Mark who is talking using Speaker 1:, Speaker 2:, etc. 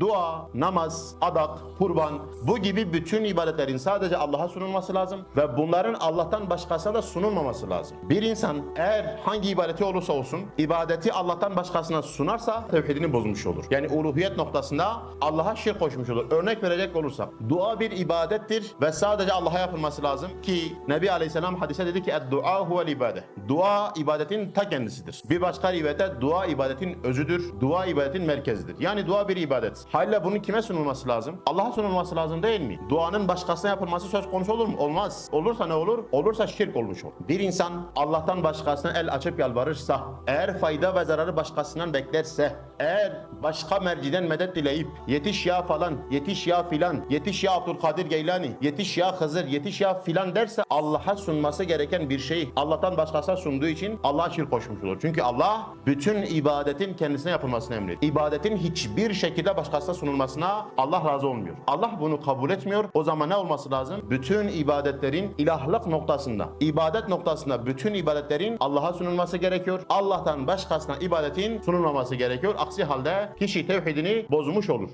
Speaker 1: Dua, namaz, adak, kurban bu gibi bütün ibadetlerin sadece Allah'a sunulması lazım ve bunların Allah'tan başkasına da sunulmaması lazım. Bir insan eğer hangi ibadeti olursa olsun ibadeti Allah'tan başkasına sunarsa tevhidini bozmuş olur. Yani uluhiyet noktasında Allah'a şirk koşmuş olur. Örnek verecek olursak dua bir ibadettir ve sadece Allah'a yapılması lazım ki Nebi Aleyhisselam hadise dedi ki dua huvel ibadet. Dua ibadetin ta kendisidir. Bir başka rivayette dua ibadetin özüdür. Dua ibadetin merkezidir. Yani dua bir ibadet. Haliyle bunun kime sunulması lazım? Allah'a sunulması lazım değil mi? Duanın başkasına yapılması söz konusu olur mu? Olmaz. Olursa ne olur? Olursa şirk olmuş olur. Bir insan Allah'tan başkasına el açıp yalvarırsa, eğer fayda ve zararı başkasından beklerse, eğer başka merciden medet dileyip yetiş ya falan, yetiş ya filan, yetiş ya Abdülkadir Geylani, yetiş ya Hızır, yetiş ya filan derse Allah'a sunması gereken bir şeyi Allah'tan başkasına sunduğu için Allah'a şirk koşmuş olur. Çünkü Allah bütün ibadetin kendisine yapılmasını emrediyor. İbadetin hiçbir şekilde başkasına sunulmasına Allah razı olmuyor. Allah bunu kabul etmiyor. O zaman ne olması lazım? Bütün ibadetlerin ilahlık noktasında, ibadet noktasında bütün ibadetlerin Allah'a sunulması gerekiyor. Allah'tan başkasına ibadetin sunulmaması gerekiyor. Aksi halde kişi tevhidini bozmuş olur.